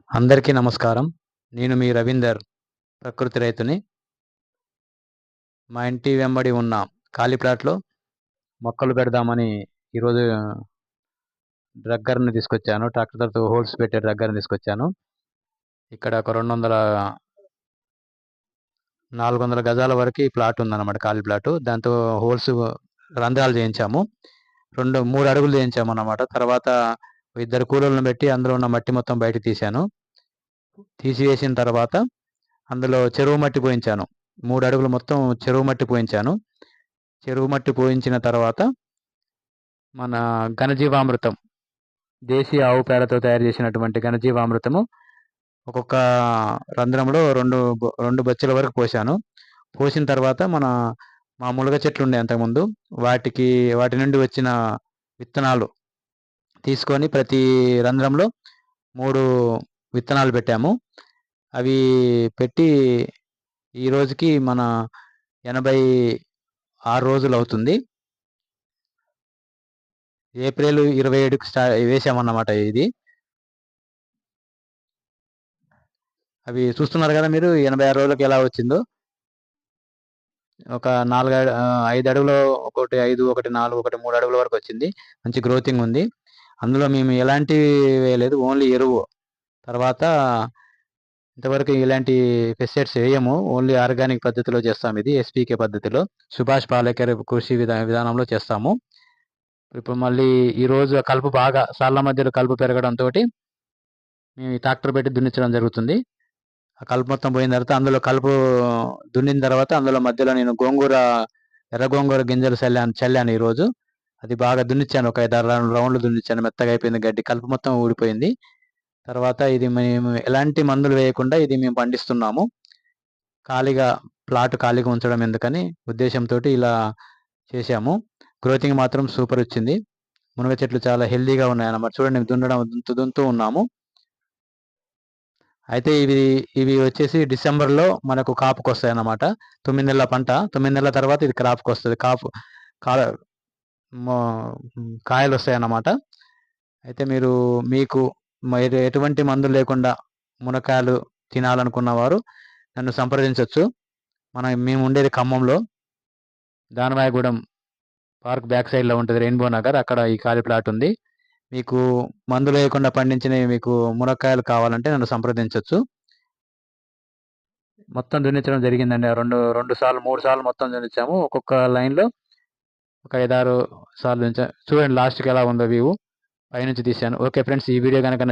అందరికీ నమస్కారం. నేను మీ రవీందర్ ప్రకృతి రైతుని. మా ఇంటి వెంబడి ఉన్న ఖాళీ ప్లాట్లో మొక్కలు పెడదామని ఈరోజు డ్రగ్గర్ని తీసుకొచ్చాను. ట్రాక్టర్తో హోల్స్ పెట్టే డ్రగ్గర్ని తీసుకొచ్చాను. ఇక్కడ ఒక రెండు వందల నాలుగు వందల గజాల వరకు ప్లాట్ ఉందన్నమాట ఖాళీ ప్లాట్. దాంతో హోల్స్ రంధ్రాలు చేయించాము. రెండు మూడు అడుగులు చేయించాము అన్నమాట తర్వాత ఇద్దరు కూలీలను పెట్టి అందులో ఉన్న మట్టి మొత్తం బయటకు తీశాను. తీసివేసిన తర్వాత అందులో చెరువు మట్టి పోయించాను. మూడు అడుగులు మొత్తం చెరువు మట్టి పోయించాను. చెరువు మట్టి పోయించిన తర్వాత మన ఘనజీవామృతం దేశీయ ఆవు పేడతో తయారు చేసినటువంటి ఘనజీవామృతము ఒక్కొక్క రంధ్రంలో రెండు రెండు బచ్చల వరకు పోసాను పోసిన తర్వాత మన మా ములగ చెట్లు ఉండే అంతకుముందు వాటికి వాటి నుండి వచ్చిన విత్తనాలు తీసుకొని ప్రతి రంధ్రంలో మూడు విత్తనాలు పెట్టాము. అవి పెట్టి ఈ రోజుకి మన ఎనభై ఆరు రోజులు అవుతుంది. ఏప్రిల్ ఇరవై ఏడుకి స్టా వేసామన్నమాట ఇది. అవి చూస్తున్నారు కదా మీరు ఎనభై ఆరు రోజులకు ఎలా వచ్చిందో. ఒక నాలుగు ఐదు అడుగులు ఒకటి ఐదు ఒకటి నాలుగు ఒకటి మూడు అడుగుల వరకు వచ్చింది. మంచి గ్రోతింగ్ ఉంది. అందులో మేము ఎలాంటివి వేయలేదు ఓన్లీ ఎరువు. తర్వాత ఇంతవరకు ఇలాంటి పెస్టిసైడ్స్ వేయము ఓన్లీ ఆర్గానిక్ పద్ధతిలో చేస్తాము ఇది ఎస్పీకే పద్ధతిలో. సుభాష్ పాలేకర్ కృషి విధా విధానంలో చేస్తాము. ఇప్పుడు మళ్ళీ ఈరోజు కలుపు బాగా సాళ్ళ మధ్యలో కలుపు పెరగడంతో మేము ట్రాక్టర్ పెట్టి దున్నించడం జరుగుతుంది. ఆ కలుపు మొత్తం పోయిన తర్వాత అందులో కలుపు దున్నిన తర్వాత అందులో మధ్యలో నేను గోంగూర ఎర్ర గోంగూర గింజలు చల్లాను చల్లాను ఈరోజు అది బాగా దున్నిచ్చాను. ఒక ఐదు ఆరు రౌండ్లు దున్నిచ్చాను. మెత్తగా అయిపోయింది గడ్డి. కలుపు మొత్తం ఊడిపోయింది. తర్వాత ఇది మేము ఎలాంటి మందులు వేయకుండా ఇది మేము పండిస్తున్నాము. ఖాళీగా ప్లాట్ ఖాళీగా ఉంచడం ఎందుకని ఉద్దేశంతో ఇలా చేశాము. గ్రోతింగ్ మాత్రం సూపర్ వచ్చింది. మునగ చెట్లు చాలా హెల్దీగా ఉన్నాయి అన్నమాట చూడండి దున్నడం దుంతూ ఉన్నాము. అయితే ఇవి ఇవి వచ్చేసి డిసెంబర్లో మనకు కాపుకి వస్తాయి అన్నమాట తొమ్మిది నెలల పంట. తొమ్మిది నెలల తర్వాత ఇది క్రాప్కి వస్తుంది కాపు కాయలు వస్తాయి అన్నమాట అయితే మీరు మీకు ఎటువంటి మందులు లేకుండా మునక్కాయలు తినాలనుకున్న వారు నన్ను సంప్రదించవచ్చు మన మేము ఉండేది ఖమ్మంలో. దానవాయగూడెం పార్క్ బ్యాక్ సైడ్లో ఉంటుంది రెయిన్బో నగర్. అక్కడ ఈ ఖాళీ ప్లాట్ ఉంది. మీకు మందులు లేకుండా పండించినవి మీకు మునక్కాయలు కావాలంటే నన్ను సంప్రదించవచ్చు మొత్తం దున్నించడం జరిగిందండి. రెండు రెండు సార్లు మూడు సార్లు మొత్తం దున్నించాము ఒక్కొక్క లైన్లో ఒక ఐదారు సార్లు చూడండి లాస్ట్కి ఎలా ఉందో వ్యూ పైనుంచి తీశాను. ఓకే ఫ్రెండ్స్ ఈ వీడియో కనుక